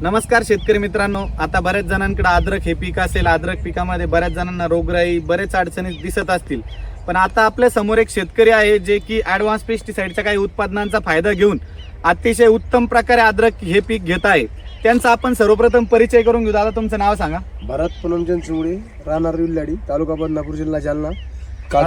नमस्कार शेतकरी मित्रांनो. आता बऱ्याच जणांकडे अद्रक हे पीक असेल. अद्रक पिकामध्ये बऱ्याच जणांना रोगराई बरेच अडचणी दिसत असतील. पण आता आपल्यासमोर एक शेतकरी आहे जे की ऍडव्हान्स पेस्टिसाइडच्या काही उत्पादनांचा फायदा घेऊन अतिशय उत्तम प्रकारे अद्रक हे पीक घेत आहे. त्यांचा आपण सर्वप्रथम परिचय करून घेऊ. दादा तुमचं नाव सांगा. भरत पूनमचंद चिंगडे राहणार विल्लाडी तालुका बदनापूर जिल्हा जालना.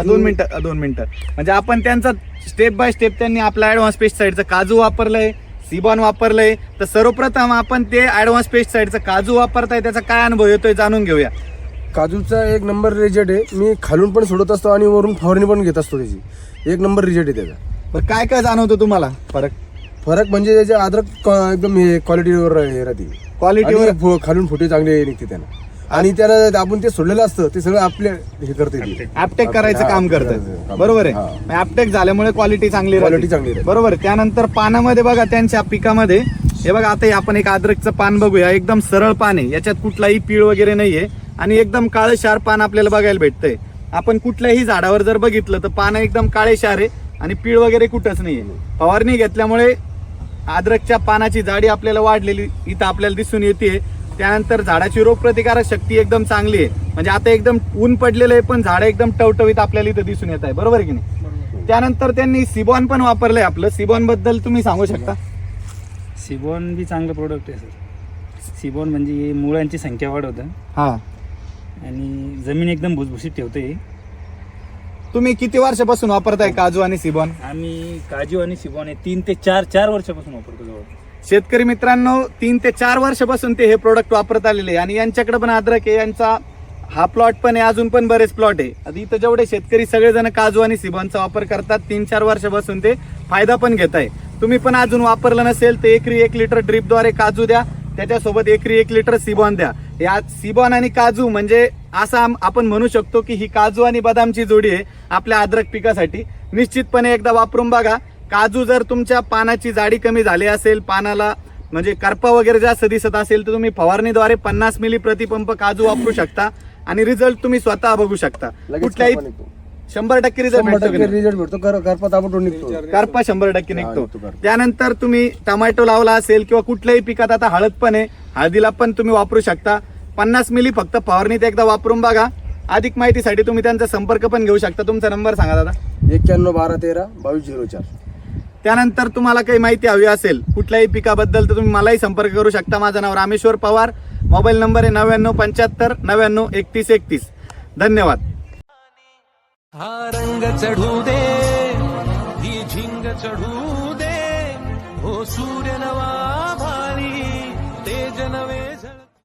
दोन मिनिटं दोन मिनिटं. म्हणजे आपण त्यांचा स्टेप बाय स्टेप त्यांनी आपलं ऍडव्हान्स पेस्टिसाइडचं काजू वापरलंय. सिबॉन वापरलंय. तर सर्वप्रथम आपण ते ऍडव्हान्स पेस्टिसाइडचं काजू वापरताय त्याचा काय अनुभव येतोय जाणून घेऊया. काजूचा एक नंबर रिजल्ट आहे. मी खालून पण सोडत असतो आणि वरून फवारणी पण घेत असतो त्याची. एक नंबर रिजल्ट आहे त्याचा. बरं काय काय जाणवतो तुम्हाला? फरक? फरक म्हणजे त्याचे अद्रक क- एकदम हे क्वालिटीवर हे राहते. क्वालिटीवर आणि फु- खालून फुटे चांगले निघते त्याला आणि त्याला आपण ते सोडलेलं असतं ते सगळं आपले हे करते. ऍपटेक करायचं काम करतं बरोबर. आहे. ऍपटेक झाल्यामुळे क्वालिटी चांगली राहते. चांगली राहते. बरोबर आहे. त्यानंतर पानामध्ये बघा त्यांच्या पिकामध्ये. हे बघा आता हे आपण एक अद्रकचं पान बघूया. एकदम सरळ पान आहे. याच्यात कुठलाही पीळ वगैरे नाहीये. आणि एकदम काळं शार पान आपल्याला बघायला भेटतंय. आपण कुठल्याही झाडावर जर बघितलं तर पान एकदम काळे शार आहे आणि पीळ वगैरे कुठंच नाहीये. फवारणी घेतल्यामुळे अद्रकच्या पानाची जाडी आपल्याला वाढलेली इथं आपल्याला दिसून येते त्यानंतर झाडाची रोगप्रतिकारक शक्ती एकदम चांगली आहे. म्हणजे आता एकदम ऊन पडलेलं आहे पण झाड एकदम टवटवीत आपल्याला इथं दिसून येत आहे. बरोबर की नाही? त्यानंतर त्यांनी सिबॉन पण वापरलंय आपलं. सिबॉनबद्दल तुम्ही सांगू शकता? सिबॉन बी चांगलं प्रोडक्ट आहे सर. सिबॉन म्हणजे मुळांची संख्या वाढवतं. हा. आणि जमीन एकदम भुसभुशीत ठेवते. तुम्ही किती वर्षापासून वापरताय काजू आणि सिबॉन? आम्ही काजू आणि सिबॉन हे तीन ते चार चार वर्षापासून वापरतो जवळ शेतकरी मित्रांनो तीन ते चार वर्षापासून ते हे प्रोडक्ट वापरत आलेले आहे. आणि यांच्याकडे पण अद्रक आहे. यांचा हा प्लॉट पण आहे. अजून पण बरेच प्लॉट आहे. आता इथं जेवढे शेतकरी सगळेजण काजू आणि सिबांचा वापर करतात तीन चार वर्षापासून ते फायदा पण घेत आहे. तुम्ही पण अजून वापरलं नसेल तर एकरी एक लिटर ड्रीपद्वारे काजू द्या. त्याच्यासोबत एकरी एक लिटर सिबॉन द्या. या सिबॉन आणि काजू म्हणजे असं आपण म्हणू शकतो की ही काजू आणि बदामची जोडी आहे आपल्या अद्रक पिकासाठी. निश्चितपणे एकदा वापरून बघा. काजू जर तुमच्या पानाची जाडी कमी झाली असेल पानाला म्हणजे करपा वगैरे जास्त दिसत असेल तर तुम्ही फवारणीद्वारे पन्नास मिली प्रतिपंप काजू वापरू शकता आणि रिझल्ट तुम्ही स्वतः बघू शकता. कुठल्याही. शंभर टक्के रिझल्ट भेटतो करपा ताबडतोब निघतो. करपा शंभर टक्के निघतो. त्यानंतर तुम्ही टोमॅटो लावला असेल किंवा कुठल्याही पिकात आता हळद पण आहे हळदीला पण तुम्ही वापरू शकता. पन्नास मिली फक्त फवारणीत एकदा वापरून बघा. अधिक माहितीसाठी तुम्ही त्यांचा संपर्क पण घेऊ शकता. तुमचा नंबर सांगा दादा. एक्क्याण्णव बारा तेरा बावीस झिरो चार. त्यानंतर तुम्हाला काही माहिती हवी असेल कुठल्याही पिकाबद्दल तर तुम्ही मलाही संपर्क करू शकता. माझं नाव रामेश्वर पवार. मोबाईल नंबर आहे नव्याण्णव पंच्याहत्तर नव्याण्णव एकतीस एकतीस. धन्यवाद. हा रंग चढू दे ही झिंग चढू दे. हो सूर्य नवा